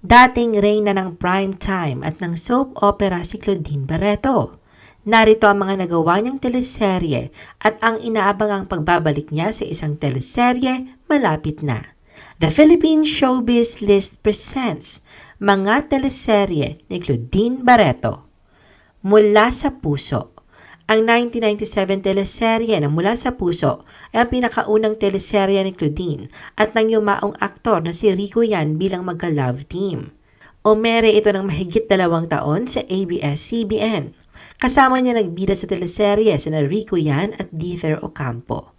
Dating reyna ng prime time at ng soap opera si Claudine Barreto. Narito ang mga nagawa niyang teleserye at ang inaabangang pagbabalik niya sa isang teleserye malapit na. The Philippine Showbiz List presents mga teleserye ni Claudine Barreto. Mula sa Puso Ang 1997 teleserye na Mula sa Puso ay ang pinakaunang teleserye ni Claudine at ng yumaong aktor na si Rico Yan bilang magka-love team. Omere ito ng mahigit dalawang taon sa ABS-CBN. Kasama niya nagbida sa teleserye sina Rico Yan at Dither Ocampo.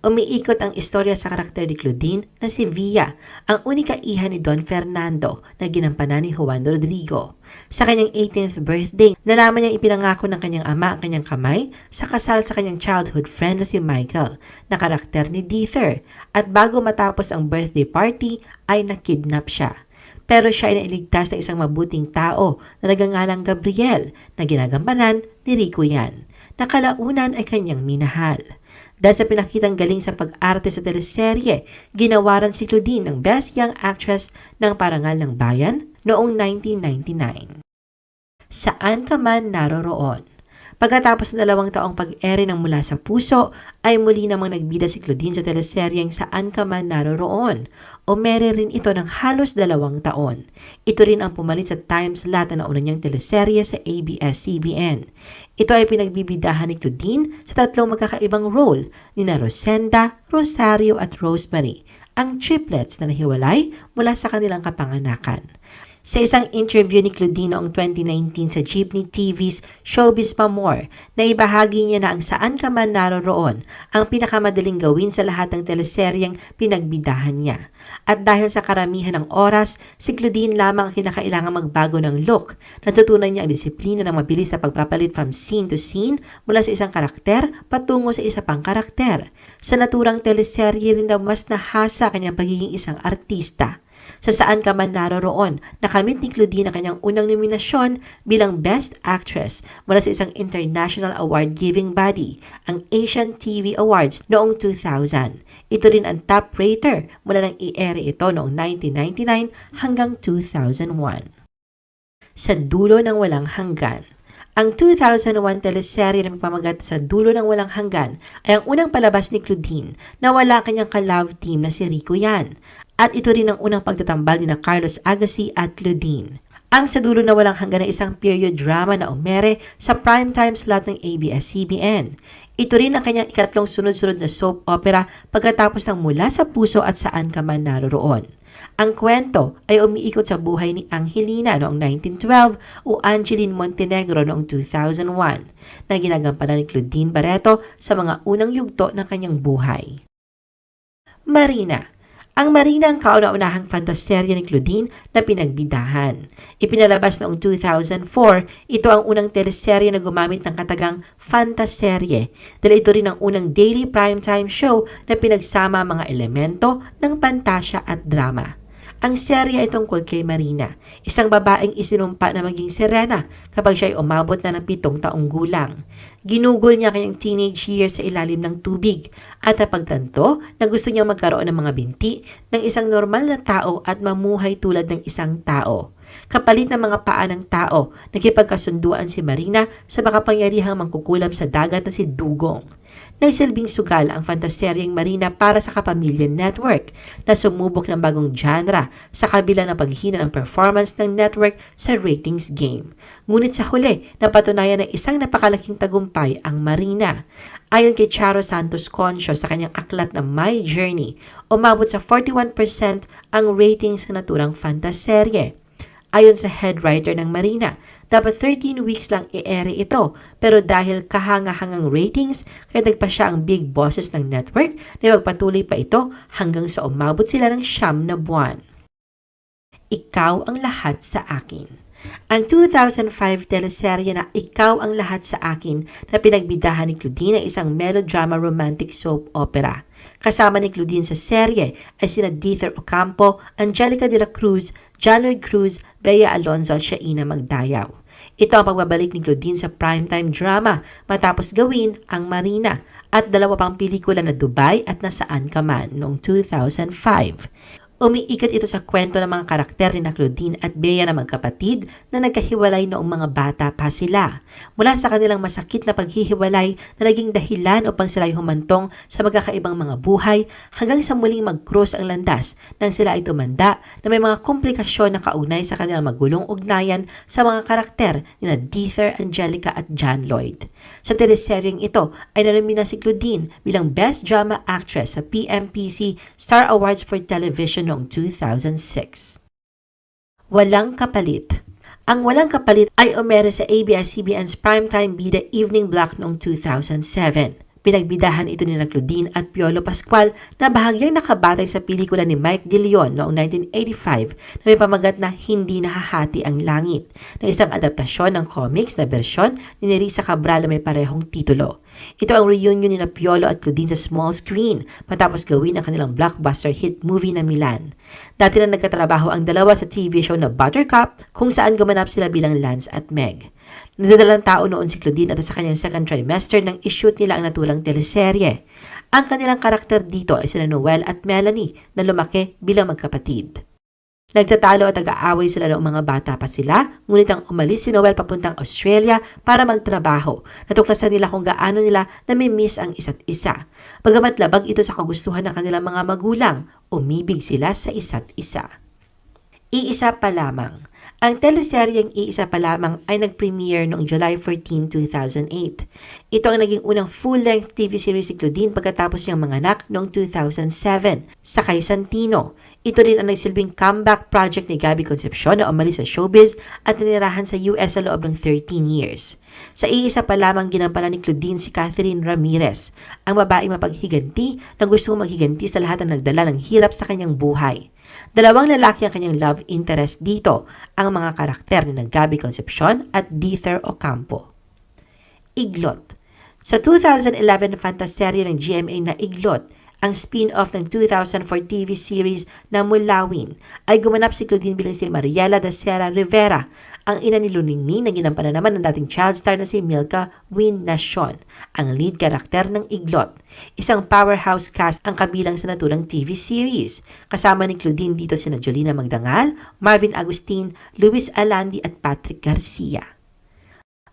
Umiikot ang istorya sa karakter ni Claudine na si Via, ang unika iha ni Don Fernando na ginampanan ni Juan Rodrigo. Sa kanyang 18th birthday, nalaman niyang ipinangako ng kanyang ama ang kanyang kamay sa kasal sa kanyang childhood friend na si Michael, na karakter ni Dither, at bago matapos ang birthday party ay nakidnap siya. Pero siya ay nailigtas ng isang mabuting tao na nagangalang Gabriel na ginagampanan ni Rico yan. Nakalaunan ay kanyang minahal. Dahil sa pinakitang galing sa pag-arte sa teleserye, ginawaran si Claudine ng Best Young Actress ng Parangal ng Bayan noong 1999. Saan ka man naroroon? Pagkatapos ng dalawang taong pag-ere ng mula sa puso, ay muli namang nagbida si Claudine sa teleseryeng Saan Ka Man Naroroon o mere rin ito ng halos dalawang taon. Ito rin ang pumalit sa time slot na nauna niyang teleserye sa ABS-CBN. Ito ay pinagbibidahan ni Claudine sa tatlong magkakaibang role ni na Rosenda, Rosario at Rosemary, ang triplets na nahiwalay mula sa kanilang kapanganakan. Sa isang interview ni Claudine noong 2019 sa Jeepney TV's Showbiz Pa More, na ibahagi niya na ang saan ka man naroroon ang pinakamadaling gawin sa lahat ng teleseryeng pinagbidahan niya. At dahil sa karamihan ng oras, si Claudine lamang ang kinakailangan magbago ng look. Natutunan niya ang disiplina ng mabilis na pagpapalit from scene to scene mula sa isang karakter patungo sa isa pang karakter. Sa naturang teleserye rin daw mas nahasa kanyang pagiging isang artista sa saan ka man naroroon. Nakamit ni Claudine ang kanyang unang nominasyon bilang Best Actress mula sa isang international award-giving body, ang Asian TV Awards noong 2000. Ito rin ang top rater mula nang i-ere ito noong 1999 hanggang 2001. Sa dulo ng walang hanggan ang 2001 teleserye na magpamagat sa dulo ng walang hanggan ay ang unang palabas ni Claudine na wala kanyang ka-love team na si Rico Yan. At ito rin ang unang pagtatambal ni na Carlos Agassi at Claudine. Ang sa dulo na walang hanggan ay isang period drama na umere sa primetime slot ng ABS-CBN. Ito rin ang kanyang ikatlong sunod-sunod na soap opera pagkatapos ng mula sa puso at saan ka man naroroon. Ang kwento ay umiikot sa buhay ni Angelina noong 1912 o Angeline Montenegro noong 2001 na ginagampanan ni Claudine Barreto sa mga unang yugto ng kanyang buhay. Marina ang Marina ang kauna-unahang fantaserya ni Claudine na pinagbidahan. Ipinalabas noong 2004, ito ang unang teleserye na gumamit ng katagang fantaserye dahil ito rin ang unang daily primetime show na pinagsama mga elemento ng pantasya at drama. Ang serya ay tungkol kay Marina, isang babaeng isinumpa na maging sirena kapag siya ay umabot na ng pitong taong gulang. Ginugol niya kanyang teenage years sa ilalim ng tubig at napagtanto na gusto niyang magkaroon ng mga binti ng isang normal na tao at mamuhay tulad ng isang tao. Kapalit ng mga paa ng tao, nakipagkasunduan si Marina sa makapangyarihang mangkukulam sa dagat na si Dugong. Nagsilbing sugal ang fantaseryeng Marina para sa Kapamilya Network na sumubok ng bagong genre sa kabila ng paghina ng performance ng network sa ratings game. Ngunit sa huli, napatunayan na isang napakalaking tagumpay ang Marina. Ayon kay Charo Santos Concho sa kanyang aklat na My Journey, umabot sa 41% ang ratings ng naturang fantaserye. Ayon sa head writer ng Marina, dapat 13 weeks lang i-ere ito pero dahil kahanga-hangang ratings, kaya nagpa siya ang big bosses ng network na magpatuloy pa ito hanggang sa umabot sila ng siyam na buwan. Ikaw ang lahat sa akin. Ang 2005 teleserye na Ikaw ang Lahat sa Akin na pinagbidahan ni Claudine ay isang melodrama romantic soap opera. Kasama ni Claudine sa serye ay sina Dither Ocampo, Angelica de la Cruz, John Lloyd Cruz, Bea Alonzo at Shaina Magdayaw. Ito ang pagbabalik ni Claudine sa primetime drama matapos gawin ang Marina at dalawa pang pelikula na Dubai at Nasaan Ka Man noong 2005. Umiikot ito sa kwento ng mga karakter ni na Claudine at Bea na magkapatid na nagkahiwalay noong mga bata pa sila. Mula sa kanilang masakit na paghihiwalay na naging dahilan upang sila ay humantong sa magkakaibang mga buhay hanggang sa muling mag-cross ang landas nang sila ay tumanda na may mga komplikasyon na kaunay sa kanilang magulong ugnayan sa mga karakter ni na Deether, Angelica at John Lloyd. Sa teleseryeng ito ay naramina si Claudine bilang Best Drama Actress sa PMPC Star Awards for Television noong 2006. Walang kapalit ang Walang Kapalit ay umere sa ABS-CBN's primetime bida Evening Block noong 2007. Pinagbidahan ito ni Claudine at Piolo Pascual na bahagyang nakabatay sa pelikula ni Mike De Leon noong 1985 na may pamagat na Hindi Nahahati ang Langit na isang adaptasyon ng comics na bersyon ni Nerissa Cabral na may parehong titulo. Ito ang reunion ni na Piolo at Claudine sa small screen matapos gawin ang kanilang blockbuster hit movie na Milan. Dati na nagkatrabaho ang dalawa sa TV show na Buttercup kung saan gumanap sila bilang Lance at Meg. Nadadalang tao noon si Claudine at sa kanyang second trimester nang ishoot nila ang natulang teleserye. Ang kanilang karakter dito ay sina Noel at Melanie na lumaki bilang magkapatid. Nagtatalo at nag-aaway sila noong mga bata pa sila, ngunit ang umalis si Noel papuntang Australia para magtrabaho. Natuklasan nila kung gaano nila nami-miss ang isa't isa. Pagamat labag ito sa kagustuhan ng kanilang mga magulang, umibig sila sa isa't isa. Iisa pa lamang. Ang teleseryeng Iisa pa lamang ay nag-premiere noong July 14, 2008. Ito ang naging unang full-length TV series si Claudine pagkatapos niyang manganak noong 2007 sa Kay Santino. Ito rin ang nagsilbing comeback project ni Gabby Concepcion na umalis sa showbiz at nanirahan sa US sa loob ng 13 years. Sa iisa pa lamang ginampanan ni Claudine si Catherine Ramirez, ang babaeng mapaghiganti na gustong maghiganti sa lahat ng nagdala ng hirap sa kanyang buhay. Dalawang lalaki ang kanyang love interest dito, ang mga karakter ni Gabi Concepcion at Deether Ocampo. Iglot Sa 2011 fantaserye ng GMA na Iglot, ang spin-off ng 2004 TV series na Mulawin ay gumanap si Claudine bilang si Mariela da Serra Rivera, ang ina ni Luningning na ginampanan naman ng dating child star na si Milka Win Nation, ang lead karakter ng Iglot. Isang powerhouse cast ang kabilang sa naturang TV series. Kasama ni Claudine dito sina Jolina Magdangal, Marvin Agustin, Luis Alandi at Patrick Garcia.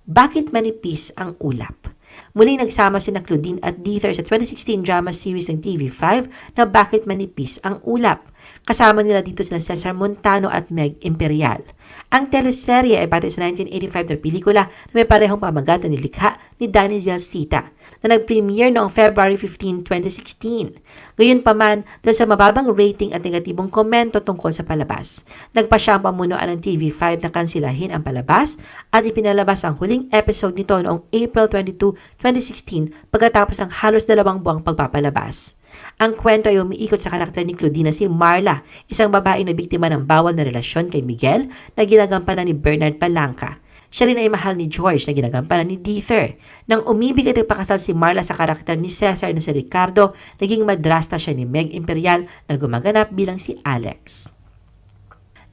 Bakit manipis ang ulap? Muli nagsama si na Claudine at Deether sa 2016 drama series ng TV5 na Bakit Manipis ang Ulap. Kasama nila dito sina Cesar Montano at Meg Imperial. Ang teleserye ay batay sa 1985 na pelikula na may parehong pamagat na nilikha ni Danny Zelcita na nag-premiere noong February 15, 2016. Gayunpaman, dahil sa mababang rating at negatibong komento tungkol sa palabas, nagpa siya ang pamunuan ng TV5 na kansilahin ang palabas at ipinalabas ang huling episode nito noong April 22, 2016 pagkatapos ng halos dalawang buwang pagpapalabas. Ang kwento ay umiikot sa karakter ni Claudine si Marla, isang babae na biktima ng bawal na relasyon kay Miguel na ginagampanan ni Bernard Palanca. Siya rin ay mahal ni George na ginagampanan ni Deether. Nang umibig at nagpakasal si Marla sa karakter ni Cesar na si Ricardo, naging madrasta siya ni Meg Imperial na gumaganap bilang si Alex.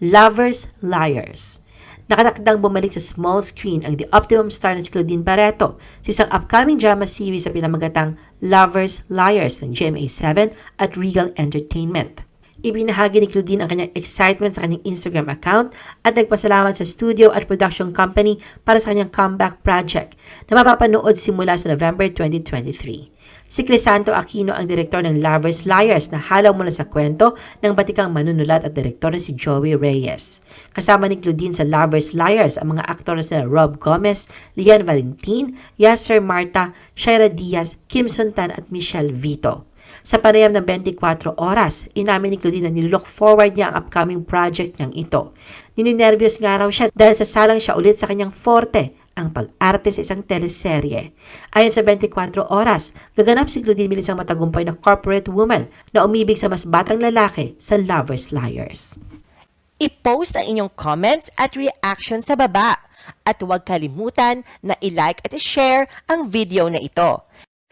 Lovers Liars Nakatakdang bumalik sa small screen ang The Optimum Star na si Claudine Barreto sa isang upcoming drama series sa pinamagatang Lovers Liars ng GMA7 at Regal Entertainment. Ibinahagi ni Claudine ang kanyang excitement sa kanyang Instagram account at nagpasalamat sa studio at production company para sa kanyang comeback project na mapapanood simula sa November 2023. Si Crisanto Aquino ang direktor ng Lovers Liars na halaw mula sa kwento ng batikang manunulat at direktor na si Joey Reyes. Kasama ni Claudine sa Lovers Liars ang mga aktor na sila Rob Gomez, Lian Valentin, Yasser Marta, Shaira Diaz, Kim Suntan at Michelle Vito. Sa panayam ng 24 oras, inamin ni Claudine na nilook forward niya ang upcoming project niyang ito. Nininervyos nga raw siya dahil sasalang siya ulit sa kanyang forte ang pag-arte sa isang teleserye. Ayon sa 24 oras, gaganap si Claudine bilang isang matagumpay na corporate woman na umibig sa mas batang lalaki sa Lovers Liars. I-post ang inyong comments at reaction sa baba. At huwag kalimutan na i-like at i-share ang video na ito.